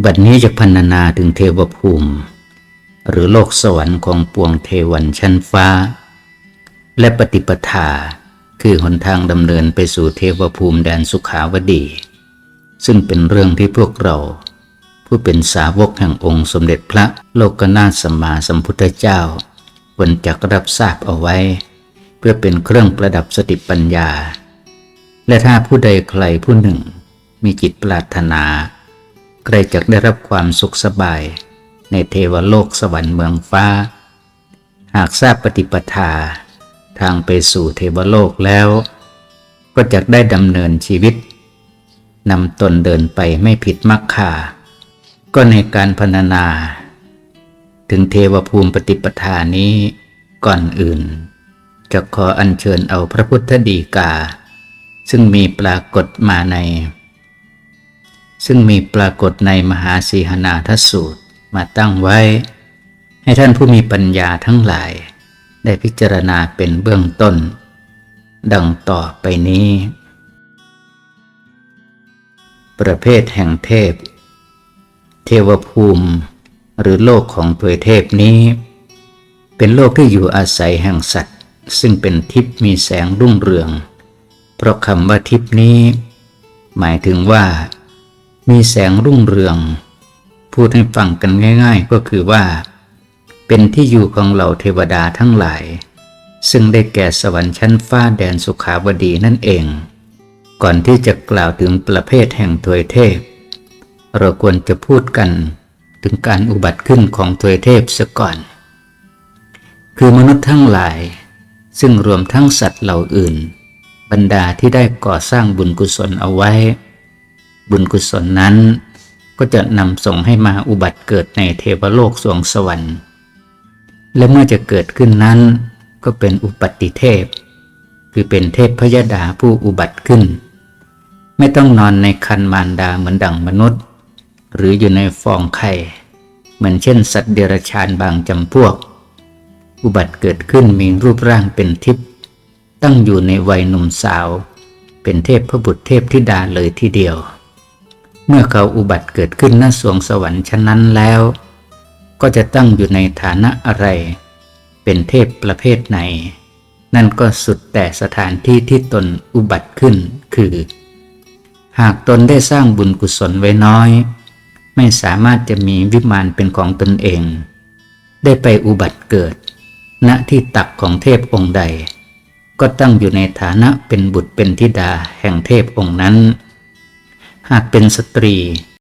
บัดนี้จะพันนาถึงเทวภูมิ หรือโลกสวรรค์ของปวงเทวันชั้นฟ้า และปฏิปทาคือหนทางดำเนินไปสู่เทวภูมิแดนสุขาวดี ซึ่งเป็นเรื่องที่พวกเรา ผู้เป็นสาวกแห่งองค์สมเด็จพระโลกนาถสัมมาสัมพุทธเจ้าควรจะรับทราบเอาไว้ เพื่อเป็นเครื่องประดับสติปัญญา และถ้าผู้ใดใครผู้หนึ่งมีจิตปรารถนา ใครจะได้รับความสุขสบาย ในเทวโลกสวรรค์เมืองฟ้า หากทราบปฏิปทา ทางไปสู่เทวโลกแล้ว ก็จะได้ดำเนินชีวิตนำตนเดินไปไม่ผิดมรรคาก็ในการพรรณนา ถึงเทวภูมิปฏิปทานี้ก่อนอื่น จะขออัญเชิญเอาพระพุทธดีกา ซึ่งมีปรากฏมาใน ซึ่งมีปรากฏในมหาสีหนาทสูตรมาตั้งไว้ ให้ท่านผู้มีปัญญาทั้งหลาย ได้พิจารณาเป็นเบื้องต้น ดังต่อไปนี้ ประเภทแห่งเทพ เทวภูมิ หรือโลกของถวยเทพนี้ เป็นโลกที่อยู่อาศัยแห่งสัตว์ ซึ่งเป็นทิพย์มีแสงรุ่งเรือง เพราะคำว่าทิพย์นี้ หมายถึงว่า มีแสงรุ่งเรือง พูดให้ฟังกันง่าย ๆ ก็คือว่า เป็นที่อยู่ของเหล่าเทวดาทั้งหลาย ซึ่งได้แก่สวรรค์ชั้นฟ้าแดนสุขาวดีนั่นเอง ก่อนที่จะกล่าวถึงประเภทแห่งถวยเทพ เราควรจะพูดกันถึงการอุบัติขึ้นของถวยเทพซะก่อน คือมนุษย์ทั้งหลาย ซึ่งรวมทั้งสัตว์เหล่าอื่น บรรดาที่ได้ก่อสร้างบุญกุศลเอาไว้ บุญกุศลนั้น ก็จะนำส่งให้มาอุบัติเกิดในเทวโลกสวงสวรรค์ และเมื่อจะเกิดขึ้นนั้น ก็เป็นอุปัติเทพ คือเป็นเทพพยดาผู้อุบัติขึ้น ไม่ต้องนอนในคันมารดาเหมือนดั่งมนุษย์ หรืออยู่ในฟองไข่เหมือนเช่นสัตว์เดรัจฉานบางจำพวก อุบัติเกิดขึ้นมีรูปร่างเป็นทิพย์ตั้งอยู่ในวัยหนุ่มสาว เป็นเทพพระบุตรเทพธิดาเลยทีเดียว เมื่อเขาอุบัติเกิดขึ้นณสวงสวรรค์ชั้นนั้นแล้ว ก็จะตั้งอยู่ในฐานะอะไร เป็นเทพประเภทไหน นั่นก็สุดแต่สถานที่ที่ตนอุบัติขึ้นคือ หากตนได้สร้างบุญกุศลไว้น้อย ไม่สามารถจะมีวิมานเป็นของตนเอง ได้ไปอุบัติเกิด ณที่ตักของเทพองค์ใด ก็ตั้งอยู่ในฐานะเป็นบุตรเป็นธิดาแห่งเทพองค์นั้นากเป็นสตรี